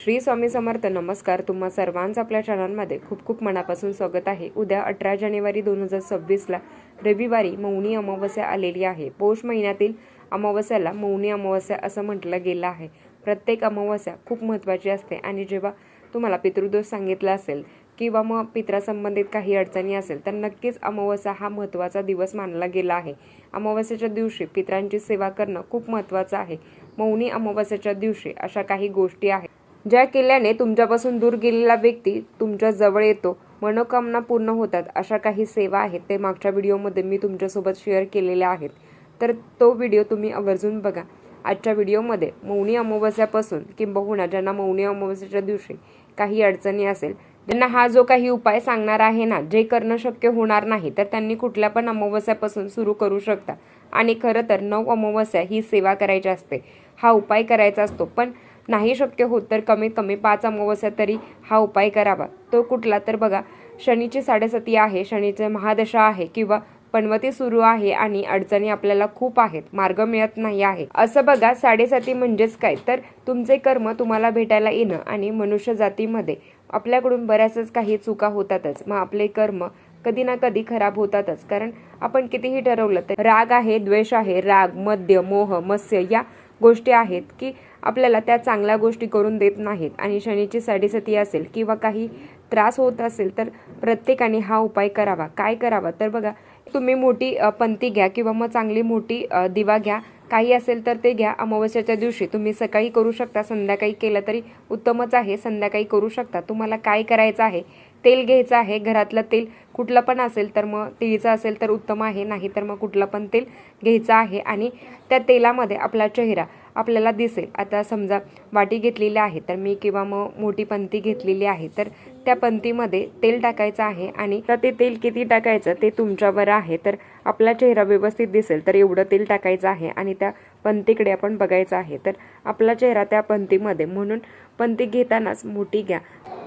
श्री स्वामी समर्थ नमस्कार. तुम्हा सर्वांचं आपल्या चॅनलमध्ये खूप खूप मनापासून स्वागत आहे. उद्या अठरा जानेवारी दोन हजार सव्वीसला रविवारी मौनी अमावस्या आलेली आहे. पौष महिन्यातील अमावस्याला मौनी अमावस्या असं म्हटलं गेलं आहे. प्रत्येक अमावस्या खूप महत्त्वाची असते आणि जेव्हा तुम्हाला पितृदोष सांगितला असेल किंवा मग पित्रासंबंधित काही अडचणी असेल तर नक्कीच अमावस्या हा महत्त्वाचा दिवस मानला गेला आहे. अमावस्याच्या दिवशी पित्रांची सेवा करणं खूप महत्त्वाचं आहे. मौनी अमावस्याच्या दिवशी अशा काही गोष्टी आहेत ज्या केल्याने तुमच्यापासून दूर गेलेला व्यक्ती तुमच्या जवळ येतो मनोकामना पूर्ण होतात अशा काही सेवा आहेत ते मागच्या व्हिडिओमध्ये मी तुमच्यासोबत शेअर केलेल्या आहेत. तर तो व्हिडिओ तुम्ही आवर्जून बघा. आजच्या व्हिडिओमध्ये मौनी अमावस्यापासून किंबहुना ज्यांना मौनी अमावस्याच्या दिवशी काही अडचणी असेल ज्यांना हा जो काही उपाय सांगणार आहे ना जे करणं शक्य होणार नाही तर त्यांनी कुठल्या पण अमावस्यापासून सुरू करू शकता. आणि खरं तर नऊ अमावस्या ही सेवा करायची असते. हा उपाय करायचा असतो. पण नाही शक्य होत तर कमीत कमी पाच अमावस्या तरी हा उपाय करावा. तो कुठला तर बघा. शनीची साडेसती आहे शनीचे महादशा आहे किंवा पणवती सुरू आहे आणि अडचणी आपल्याला खूप आहेत. मार्ग मिळत नाही आहे. असं बघा साडेसाती म्हणजेच काय? तर तुमचे कर्म तुम्हाला भेटायला येणं आणि मनुष्य जातीमध्ये आपल्याकडून बऱ्याचच काही चुका होतातच. मग आपले कर्म कधी ना कधी खराब होतातच. कारण आपण कितीही ठरवलं तर राग आहे द्वेष आहे. राग मद्य मोह मत्स्य या गोष्टी आहेत की आपल्याला त्या चांगल्या गोष्टी करून देत नाहीत आणि शनीची साडेसती असेल किंवा काही त्रास होत असेल तर प्रत्येकाने हा उपाय करावा. काय करावा? तर बघा तुम्ही मोठी पंथी पंती घ्या किंवा मग चांगली मोठी दिवा घ्या. काही असेल तर ते घ्या. अमावस्याच्या दिवशी तुम्ही सकाळी करू शकता. संध्याकाळी केलं तरी उत्तमच आहे. संध्याकाळी करू शकता. तुम्हाला काय करायचं आहे? तेल घ्यायचं आहे घरातलं तेल कुठलं पण असेल तर मग तिळीचं असेल तर उत्तम आहे नाही तर मग कुठलं पण तेल घ्यायचं आहे आणि त्या तेलामध्ये आपला चेहरा आपल्याला दिसेल. आता समजा वाटी घेतलेली आहे तर मी किंवा मग मोठी पंती घेतलेली आहे तर त्या पंतीमध्ये तेल टाकायचं आहे आणि तर ते तेल किती टाकायचं ते तुमच्यावर आहे तर आपला चेहरा व्यवस्थित दिसेल तर एवढं तेल टाकायचं आहे आणि त्या पंतीकडे आपण बघायचं आहे तर आपला चेहरा त्या पंतीमध्ये म्हणून पंती घेतानाच मोठी घ्या.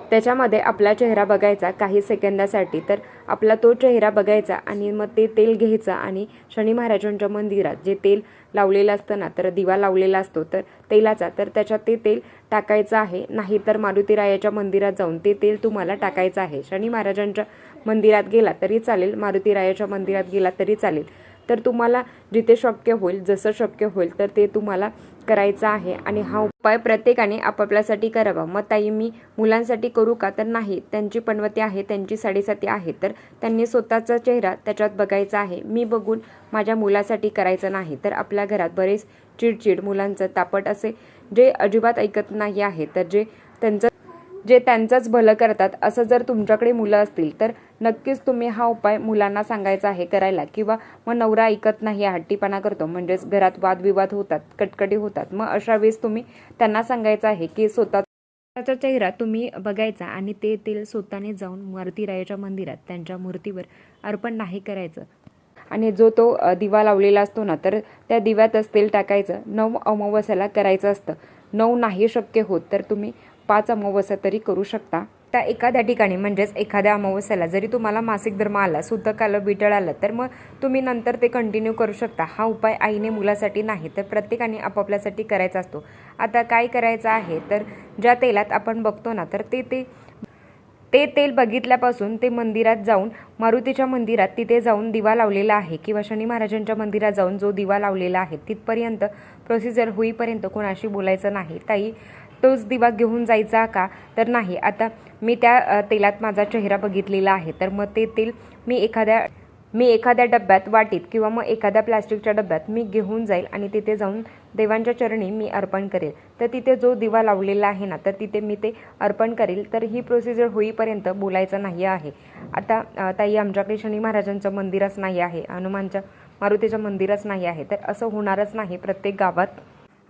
त्याच्यामध्ये आपला चेहरा बघायचा काही सेकंदासाठी तर आपला तो चेहरा बघायचा आणि मग ते तेल घ्यायचं आणि शनी महाराजांच्या मंदिरात जे तेल लावलेलं असतं ना तर दिवा लावलेला असतो तर तेलाचा तर त्याच्यात ते तेल टाकायचं आहे. नाही तर मारुतीरायाच्या मंदिरात जाऊन ते तेल तुम्हाला टाकायचं आहे. शनी महाराजांच्या मंदिरात गेला तरी चालेल मारुतीरायाच्या मंदिरात गेला तरी चालेल. तर तुम्हाला जिथे शक्य होईल जसं शक्य होईल तर ते तुम्हाला करायचा आहे आणि हा उपाय प्रत्येकाने आपापल्यासाठी करावा. मग ताई मी मुलांसाठी करू का? तर नाही. त्यांची पणवती आहे त्यांची साडेसाती आहे. तर त्यांनी स्वतःचा चेहरा त्याच्यात बघायचा आहे. मी बघून माझ्या मुलासाठी करायचं नाही. तर आपल्या घरात बरेच चिडचिड मुलांचं तापट असे जे अजिबात ऐकत नाही आहे तर जे त्यांचं जे त्यांचंच भलं करतात असं जर तुमच्याकडे मुलं असतील तर नक्कीच तुम्ही हा उपाय मुलांना सांगायचा आहे करायला. किंवा मग नवरा ऐकत नाही हट्टीपणा करतो म्हणजेच घरात वादविवाद होतात कटकटी होतात. मग अशा वेळेस तुम्ही त्यांना सांगायचं आहे की स्वतः त्याचा चेहरा तुम्ही बघायचा आणि ते तेल स्वतःने जाऊन मारुतीरायाच्या मंदिरात त्यांच्या मूर्तीवर अर्पण नाही करायचं. आणि जो तो दिवा लावलेला असतो ना तर त्या दिव्यातच तेल टाकायचं. नऊ अमावस्याला करायचं असतं. नऊ नाही शक्य होत तर तुम्ही पाच अमावस्या तरी करू शकता. त्या एखाद्या ठिकाणी म्हणजेच एखाद्या अमावस्याला जरी तुम्हाला मासिक धर्म आला सुतक आलं बिटळ आलं तर मग तुम्ही नंतर ते कंटिन्यू करू शकता. हा उपाय आईने मुलासाठी नाही तर प्रत्येकाने आपापल्यासाठी करायचा असतो. आता काय करायचं आहे? तर ज्या तेलात आपण बघतो ना तर ते ते ते तेल बघितल्यापासून ते मंदिरात जाऊन मारुतीच्या मंदिरात तिथे जाऊन दिवा लावलेला आहे किंवा शनी महाराजांच्या मंदिरात जाऊन जो दिवा लावलेला आहे तिथपर्यंत प्रोसिजर होईपर्यंत कोणाशी बोलायचं नाही. ताई तोच दिवा घेऊन जायचा का? तर नाही. आता मी त्या तेलात माझा चेहरा बघितलेला आहे. तर मग ते तेल मी एखाद्या मी एखाद्या डब्यात वाटीत किंवा मग एखाद्या प्लॅस्टिकच्या डब्यात मी घेऊन जाईल आणि तिथे जाऊन देवांच्या चरणी मी अर्पण करेल. तर तिथे जो दिवा लावलेला आहे ना तर तिथे मी ते अर्पण करेल. तर ही प्रोसिजर होईपर्यंत बोलायचं नाही आहे. आता ताई आमच्याकडे शनी महाराजांचं मंदिरच नाही आहे. हनुमानच्या मारुतीचं मंदिरच नाही आहे. तर असं होणारच नाही प्रत्येक गावात.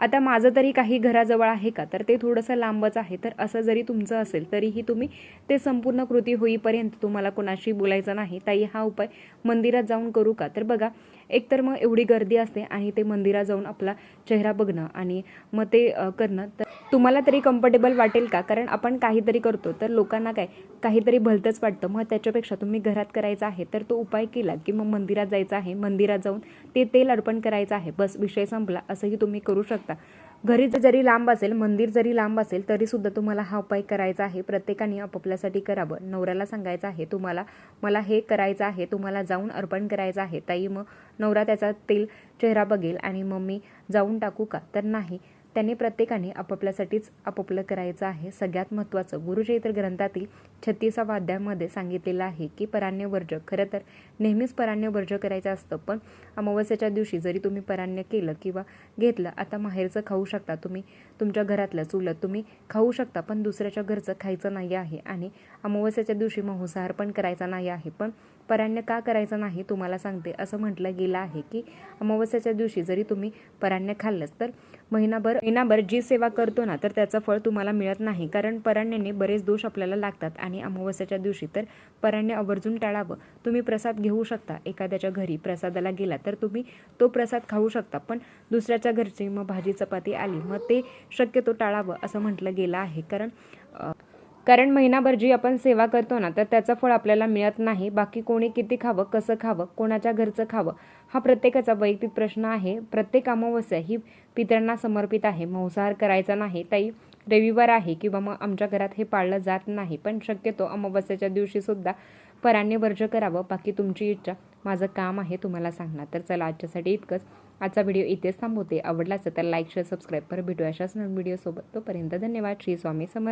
आता माझं तरी काही घराजवळ आहे का? तर ते थोडंसं लांबच आहे. तर असं जरी तुमचं असेल तरीही तुम्ही ते संपूर्ण कृती होईपर्यंत तुम्हाला कोणाशी बोलायचं नाही. ताई हा उपाय मंदिरात जाऊन करू का? तर बघा एकतर मग एवढी गर्दी असते आणि ते मंदिरात जाऊन आपला चेहरा बघणं आणि मग ते करणं. तर तुम्हाला तरी कम्फर्टेबल वाटेल का? कारण आपण काहीतरी करतो तर लोकांना काय काहीतरी भलतंच वाटतं. मग त्याच्यापेक्षा तुम्ही घरात करायचा आहे तर तो उपाय केला की मग मंदिरात जायचं आहे. मंदिरात जाऊन ते तेल अर्पण करायचं आहे. बस विषय संपला. असंही तुम्ही करू शकता. घरी जरी लांब असेल मंदिर जरी लांब असेल तरी सुद्धा तुम्हाला हा उपाय करायचा आहे. प्रत्येकाने आपापल्यासाठी करावं. नवऱ्याला सांगायचं आहे तुम्हाला मला हे करायचं आहे तुम्हाला जाऊन अर्पण करायचं आहे. ताई मग नवरा त्याचा तेल चेहरा बघेल आणि मग मी जाऊन टाकू का? तर नाही. त्यांनी प्रत्येकाने आपापल्यासाठीच आपापलं करायचं आहे. सगळ्यात महत्त्वाचं गुरुचरित्र ग्रंथातील छत्तीसावा अध्यायामध्ये सांगितलेलं आहे की पराण्य वर्ज खरं तर नेहमीच पराण्य वर्ज करायचं असतं पण अमावस्याच्या दिवशी जरी तुम्ही पराण्य केलं किंवा घेतलं आता माहेरचं खाऊ शकता तुम्ही तुमच्या घरातलं चुलत तुम्ही खाऊ शकता पण दुसऱ्याच्या घरचं खायचं नाही आहे आणि अमावस्याच्या दिवशी मांसाहार पण करायचा नाही आहे. पण पराण्य का करायचं नाही तुम्हाला सांगते. असं म्हटलं गेलं आहे की अमावस्याच्या दिवशी जरी तुम्ही पराण्य खाल्लंच तर महिनाभर महिनाभर जी सेवा करतो ना तर त्याचं फळ तुम्हाला मिळत नाही. कारण पराण्याने बरेच दोष आपल्याला लागतात आणि अमावस्याच्या दिवशी तर पराण्य आवर्जून टाळावं. तुम्ही प्रसाद घेऊ शकता. एखाद्याच्या घरी प्रसादाला गेला तर तुम्ही तो प्रसाद खाऊ शकता. पण दुसऱ्याच्या घरची मग भाजी चपाती आली मग ते शक्यतो टाळावं असं म्हटलं गेलं आहे. कारण कारण महिनाभर जी आपण सेवा करतो ना तर त्याचं फळ आपल्याला मिळत नाही. बाकी कोणी किती खावं कसं खावं कोणाच्या घरचं खावं हा प्रत्येकाचा वैयक्तिक प्रश्न आहे. प्रत्येक अमावस्या ही पितरांना समर्पित आहे. मांसाहार करायचा नाही. ताई रविवार आहे किंवा मग आमच्या घरात हे पाळलं जात नाही. पण शक्यतो अमावस्याच्या दिवशीसुद्धा सुद्धा वर्ज करावं. बाकी तुमची इच्छा माझं काम आहे तुम्हाला सांगणार. तर चला आजच्यासाठी इतकंच. आजचा व्हिडिओ इथेच थांबवते. आवडला असेल तर लाईक शेअर सबस्क्राईब कर. भेटूया अशाच नवीन व्हिडिओसोबत. तोपर्यंत धन्यवाद. श्री स्वामी समर्थ